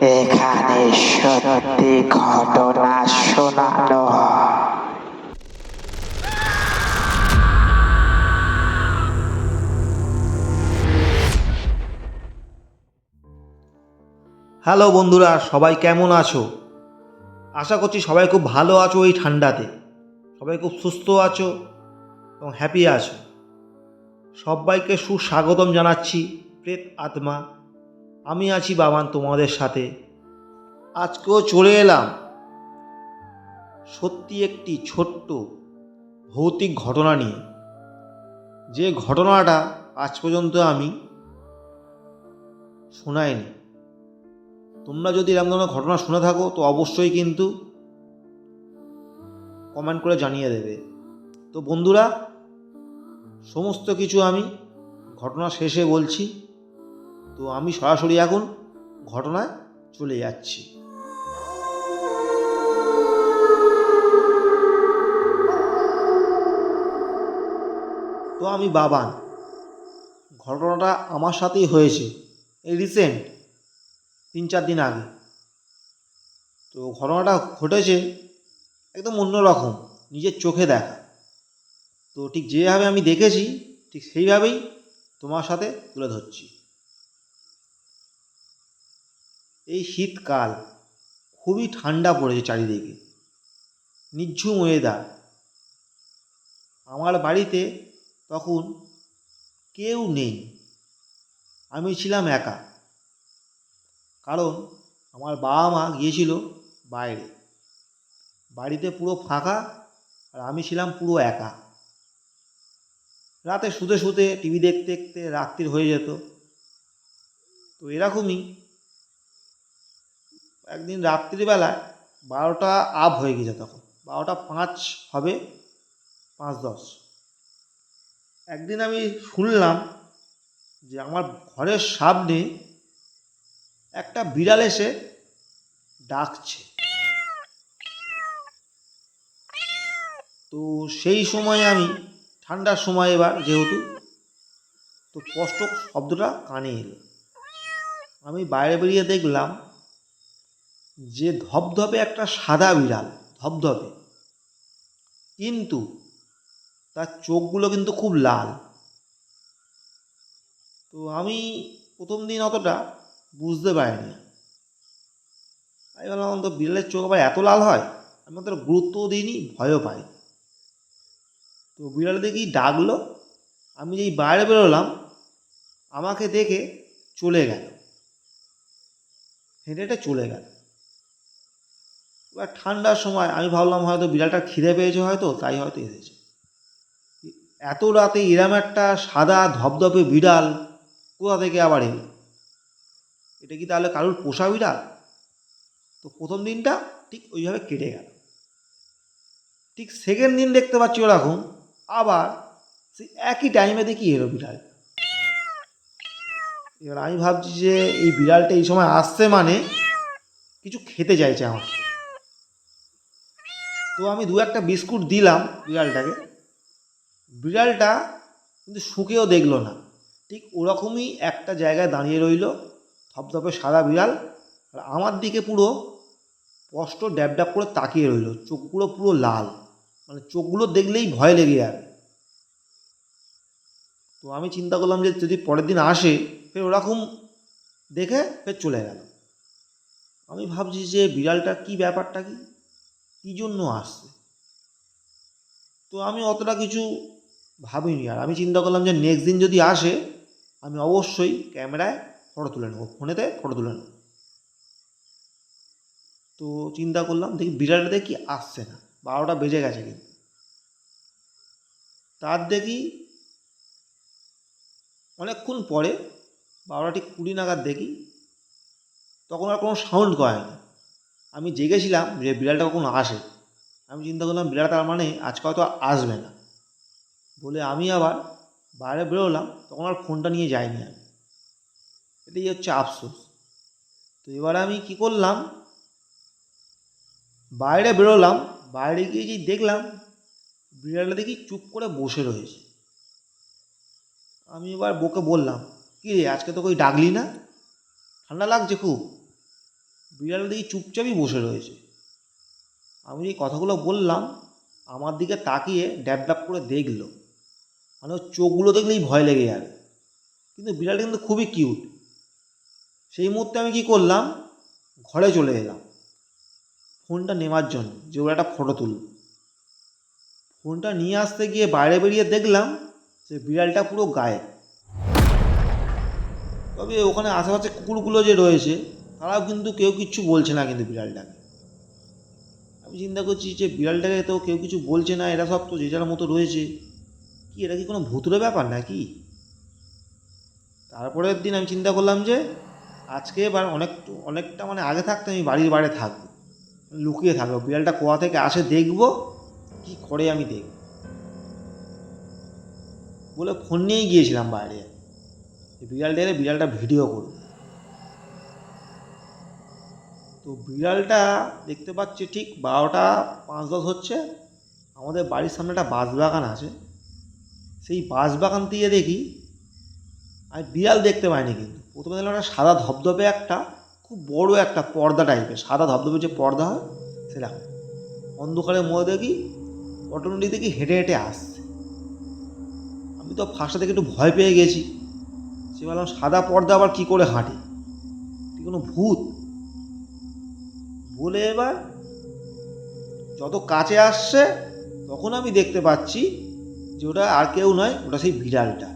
এখানে সত্যি ঘটনা শোনানো হ্যালো বন্ধুরা, সবাই কেমন আছো? আশা করছি সবাই খুব ভালো আছো এই ঠান্ডাতে। সবাই খুব সুস্থ আছো এবং হ্যাপি আছো। সবাইকে সুস্বাগতম জানাচ্ছি, প্রেত আত্মা। আমি আছি বাবান তোমাদের সাথে। আজকেও চলে এলাম। সত্যি একটি ছোট্ট ভৌতিক ঘটনা নিয়ে। যে ঘটনাটা আজ পর্যন্ত আমি শোনাইনি। তোমরা যদি এরকম ধরনের ঘটনা শুনে থাকো, তো অবশ্যই কিন্তু কমেন্ট করে জানিয়ে দেবে। তো বন্ধুরা সমস্ত কিছু আমি ঘটনা শেষে বলছি। তো আমি সরাসরি এখন ঘটনায় চলে যাচ্ছি। তো আমি বাবান ঘটনাটা আমার সাথেই হয়েছে, এই রিসেন্ট তিন চার দিন আগে। তো ঘটনাটা ঘটেছে একদম অন্যরকম নিজের চোখে দেখা। তো ঠিক যেভাবে আমি দেখেছি, ঠিক সেইভাবেই তোমার সাথে তুলে ধরছি। এই শীতকাল খুবই ঠান্ডা পড়েছে চারিদিকে। নিঝুম ওয়েদার আমার বাড়িতে তখন কেউ নেই। আমি ছিলাম একা। কারণ আমার বাবা মা গিয়েছিল বাইরে। বাড়িতে পুরো ফাঁকা আর আমি ছিলাম পুরো একা। রাতে শুতে শুতে টিভি দেখতে দেখতে রাত্রির হয়ে যেত। তো এরকমই একদিন রাত্রিবেলায় বারোটা আপ হয়ে গেছে তখন। বারোটা পাঁচ হবে, পাঁচ দশ। একদিন আমি শুনলাম যে আমার ঘরের সামনে একটা বিড়াল এসে ডাকছে। তো সেই সময় আমি ঠান্ডার সময় এবার যেহেতু, তো স্পষ্ট শব্দটা কানে এলো। আমি বাইরে বেরিয়ে দেখলাম যে ধপধপে একটা সাদা বিড়াল ধপধপে কিন্তু তার চোখগুলো কিন্তু খুব লাল। তো আমি প্রথম দিন অতটা বুঝতে পারিনি। আমি বললাম তো বিড়ালের চোখ আবার এত লাল হয়? আমি অতটা গুরুত্বও দিইনি, ভয়ও পাই তো বিড়াল দেখি ডাকলো। আমি যেই বাইরে বেরোলাম, আমাকে দেখে চলে গেল। হেঁটে হেঁটে চলে গেল। এবার ঠান্ডার সময় আমি ভাবলাম হয়তো বিড়ালটা খিদে পেয়েছে হয়তো, তাই হয়তো এসেছে। এত রাতে এরম একটা সাদা ধপধপে বিড়াল কোথা থেকে আবার এলো? এটা কি তাহলে কারোর পোষা বিড়াল? তো প্রথম দিনটা ঠিক ওইভাবে কেটে গেল। ঠিক সেকেন্ড দিন দেখতে পাচ্ছি ওরকম আবার সেই একই টাইমে দেখি এলো বিড়াল। এবার আমি ভাবছি যে এই বিড়ালটা এই সময় আসছে মানে কিছু খেতে চাইছে আমার। তো আমি দু একটা বিস্কুট দিলাম বিড়ালটাকে। বিড়ালটা কিন্তু শুকেও দেখল না। ঠিক ওরকমই একটা জায়গায় দাঁড়িয়ে রইল ধপধপে সাদা বিড়াল। আর আমার দিকে পুরো স্পষ্ট ড্যাব ড্যাব করে তাকিয়ে রইল চোখগুলো পুরো লাল। মানে চোখগুলো দেখলেই ভয় লেগে যাবে তো আমি চিন্তা করলাম যে যদি পরের দিন আসে, ফের ওরকম দেখে ফের চলে গেল। আমি ভাবছি যে বিড়ালটা কি ব্যাপারটা কি? কী জন্য আসছে? তো আমি অতটা কিছু ভাবিনি আর। আমি চিন্তা করলাম যে নেক্সট দিন যদি আসে, আমি অবশ্যই ক্যামেরায় ফটো তুলে নেব, ফোনেতে ফটো তুলে নেব। তো চিন্তা করলাম দেখি বিড়ালটাতে কি আসছে না। বারোটা বেজে গেছে কিন্তু। তার দেখি অনেকক্ষণ পরে বারোটা ঠিক কুড়ি নাগাদ দেখি তখন আর কোনো সাউন্ড করেনি আমি জেগেছিলাম যে বিড়ালটা কখন আসে। আমি চিন্তা করলাম, বিড়াল তার মানে আজকে হয়তো আসবে না। বলে আমি আবার বাইরে বেরোলাম, তখন আর ফোনটা নিয়ে যাইনি আমি। এটাই হচ্ছে আফসোস। তো এবার আমি কি করলাম? বাইরে বেরোলাম বাইরে গিয়ে যেই দেখলাম, বিড়ালটা দেখি চুপ করে বসে রয়েছে। আমি এবার বউকে বললাম, কি রে, আজকে তো কই ডাকলি না? ঠান্ডা লাগছে খুব। বিড়াল দেখি চুপচাপই বসে রয়েছে। আমি এই কথাগুলো বললাম, আমার দিকে তাকিয়ে ড্যাব ড্যাব করে দেখল। মানে ওর চোখগুলো দেখলেই ভয় লেগে যাবে। কিন্তু বিড়ালটা কিন্তু খুবই কিউট। সেই মুহূর্তে আমি কি করলাম, ঘরে চলে এলাম। ফোনটা নেওয়ার জন্য, যে ওরা একটা ফটো তুলব ফোনটা নিয়ে আসতে গিয়ে বাইরে বেরিয়ে দেখলাম যে বিড়ালটা পুরো গায়ে তবে ওখানে আশেপাশে কুকুরগুলো যে রয়েছে, তারাও কিন্তু কেউ কিচ্ছু বলছে না কিন্তু বিড়ালটাকে। আমি চিন্তা করছি যে বিড়ালটাকে তো কেউ কিছু বলছে না, এরা সব তো যে যার মতো রয়েছে। কি, এটা কি কোনো ভুতুরে ব্যাপার নাকি? তারপরের দিন আমি চিন্তা করলাম যে আজকে এবার অনেক অনেকটা মানে আগে থাকতে আমি বাড়ির বাইরে থাকব। লুকিয়ে থাকব। বিড়ালটা কোয়া থেকে আসে দেখব, কি করে আমি দেখব? বলে ফোন নিয়েই গিয়েছিলাম বাইরে। বিড়ালটা এলে বিড়ালটা ভিডিও করবে। তো বিড়ালটা দেখতে পাচ্ছি ঠিক বারোটা পাঁচ দশ হচ্ছে। আমাদের বাড়ির সামনে একটা বাঁশবাগান আছে। সেই বাঁশবাগান দিয়ে দেখি আমি বিড়াল দেখতে পাইনি কিন্তু। প্রথমে দেখলাম একটা সাদা ধবধবে একটা। খুব বড় একটা পর্দা টাইপের সাদা ধবধবে যে পর্দা হয় সেরকম অন্ধকারের মধ্যে দেখি, অটোমেটিক দেখি হেঁটে হেঁটে আসছে। আমি তো ফার্স্টে থেকে একটু ভয় পেয়ে গেছি। সে বললাম সাদা পর্দা আবার কী করে হাঁটে? কোনো ভূত? বলে এবার, যত কাছে আসছে, তখন আমি দেখতে পাচ্ছি যে ওটা আর কেউ নয়, ওটা সেই বিড়ালটা।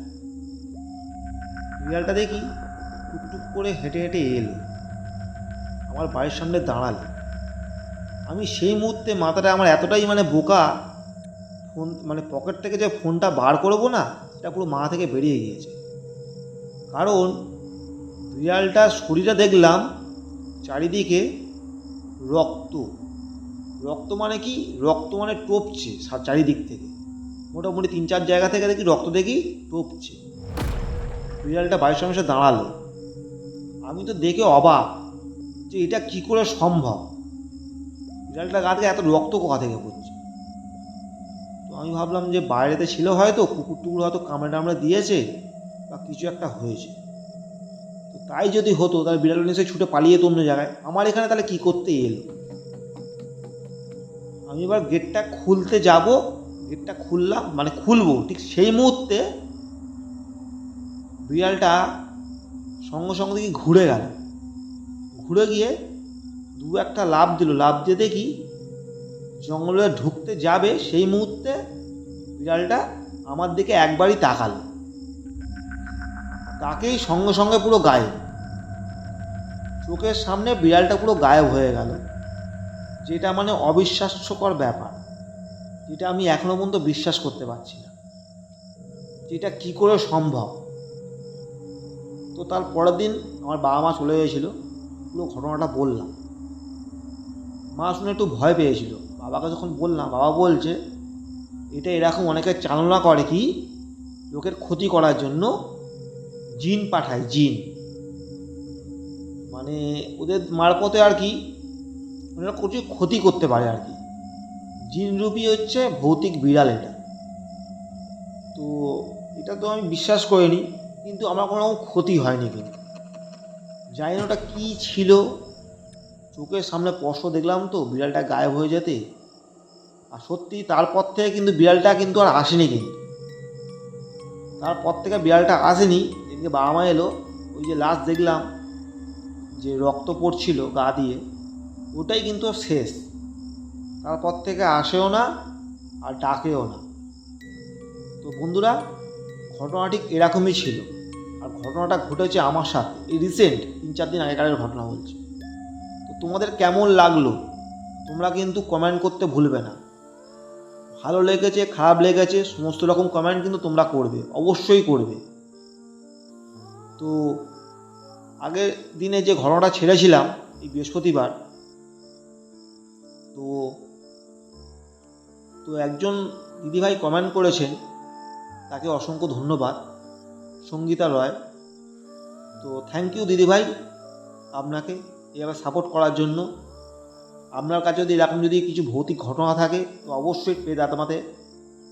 বিড়ালটা দেখি, টুকটুক করে হেঁটে হেঁটে এলো। আমার বাড়ির সামনে দাঁড়াল। আমি সেই মুহূর্তে মাথাটা আমার এতটাই মানে বোকা, ফোন মানে পকেট থেকে যে ফোনটা বার করব না, সেটা পুরো মাথা থেকে বেরিয়ে গিয়েছে। কারণ বিড়ালটার শরীরে দেখলাম চারিদিকে রক্ত। রক্ত মানে কি? রক্ত মানে টপছে চারিদিক থেকে। মোটামুটি তিন চার জায়গা থেকে দেখি রক্ত দেখি টপছে। বিড়ালটা বাড়ির এসে দাঁড়াল। আমি তো দেখে অবাক। যে এটা কি করে সম্ভব? বিড়ালটা গা থেকে এত রক্ত কোথা থেকে পড়ছে? তো আমি ভাবলাম যে বাইরেতে ছিল হয়তো কুকুর টুকুর হয়তো কামড়ে টামড়ে দিয়েছে বা কিছু একটা হয়েছে। তো তাই যদি হতো, তাহলে বিড়াল নিশ্চয়ই ছুটে পালিয়ে তো অন্য জায়গায়। আমার এখানে তাহলে কি করতে এলো? আমি এবার গেটটা খুলতে যাব। গেটটা খুললাম মানে খুলবো, ঠিক সেই মুহূর্তে বিড়ালটা সঙ্গে সঙ্গে দেখি ঘুরে গেল। ঘুরে গিয়ে দু একটা লাভ দিল। লাভ দিয়ে দেখি জঙ্গলে ঢুকতে যাবে সেই মুহূর্তে বিড়ালটা আমার দিকে একবারই তাকালো। তাকেই সঙ্গে সঙ্গে পুরো গায়েব। চোখের সামনে বিড়ালটা পুরো গায়েব হয়ে গেল। যেটা মানে অবিশ্বাস্যকর ব্যাপার। যেটা আমি এখনও পর্যন্ত বিশ্বাস করতে পারছি না। যেটা কি করে সম্ভব? তো তার পরের দিন আমার বাবা মা চলে গিয়েছিল। পুরো ঘটনাটা বললাম। মা শুনে একটু ভয় পেয়েছিল। বাবাকে যখন বললাম, বাবা বলছে, এটা এরকম অনেকে চালনা করে কি, লোকের ক্ষতি করার জন্য জিন পাঠায়, জিন। মানে ওদের মারপথে আর কি, ওরা কিছু ক্ষতি করতে পারে আর কি। জিনরূপী হচ্ছে ভৌতিক বিড়াল এটা। তো এটা তো আমি বিশ্বাস করিনি, কিন্তু আমার কোনো ক্ষতি হয়নি কিন্তু। জানি না ওটা কী ছিল। চোখের সামনে স্পষ্ট দেখলাম তো, বিড়ালটা গায়েব হয়ে যেতে। আর সত্যি তারপর থেকে কিন্তু বিড়ালটা কিন্তু আর আসেনি কিন্তু তারপর থেকে বিড়ালটা আসেনি। যেদিনকে বাবা মা এলো, ওই যে লাস্ট দেখলাম যে রক্ত পড়ছিল গা দিয়ে, ওটাই কিন্তু শেষ। তারপর থেকে আসেও না আর ডাকেও না। তো বন্ধুরা ঘটনা ঠিক এরকমই ছিল। আর ঘটনাটা ঘটেছে আমার সাথে। এই রিসেন্ট তিন চার দিন আগেকারের ঘটনা বলছি। তো তোমাদের কেমন লাগল? তোমরা কিন্তু কমেন্ট করতে ভুলবে না। ভালো লেগেছে, খারাপ লেগেছে, সমস্ত রকম কমেন্ট কিন্তু তোমরা করবে, অবশ্যই করবে। তো আগের দিনে যে ঘটনাটা ছেড়েছিলাম, এই বৃহস্পতিবার, তো তো একজন দিদিভাই কমেন্ট করেছেন, তাকে অসংখ্য ধন্যবাদ। সঙ্গীতা রয় তো থ্যাংক ইউ দিদিভাই আপনাকে এভাবে সাপোর্ট করার জন্য। আপনার কাছে যদি এরকম যদি কিছু ভৌতিক ঘটনা থাকে, তো অবশ্যই পেদ আত্মাতে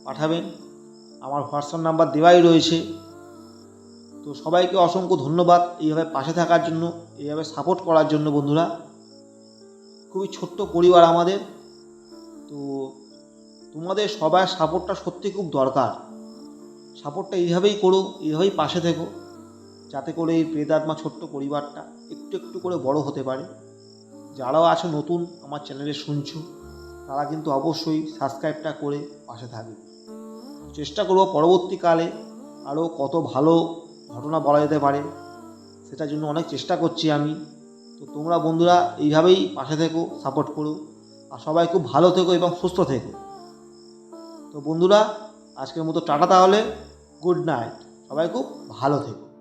পাঠাবেন। আমার হোয়াটসঅ্যাপ নাম্বার দেওয়াই রয়েছে। তো সবাইকে অসংখ্য ধন্যবাদ এইভাবে পাশে থাকার জন্য, এইভাবে সাপোর্ট করার জন্য বন্ধুরা। খুবই ছোট্ট পরিবার আমাদের। তো তোমাদের সবার সাপোর্টটা সত্যি খুব দরকার। সাপোর্টটা এইভাবেই করো, এইভাবেই পাশে থেকো, যাতে করে এই প্রেদাত্মা ছোট্ট পরিবারটা একটু একটু করে বড় হতে পারে। যারাও আছো নতুন আমার চ্যানেলে শুনছো, তারা কিন্তু অবশ্যই সাবস্ক্রাইবটা করে পাশে থাকবে। চেষ্টা করব পরবর্তীকালে আরও কত ভালো ঘটনা বলা যেতে পারে, সেটার জন্য অনেক চেষ্টা করছি আমি। তো তোমরা বন্ধুরা এইভাবেই পাশে থেকো, সাপোর্ট করো, আর সবাই খুব ভালো থেকো এবং সুস্থ থেকো। তো বন্ধুরা, আজকের মতো টাটা তাহলে। Good night. সবাই খুব ভালো থেকো।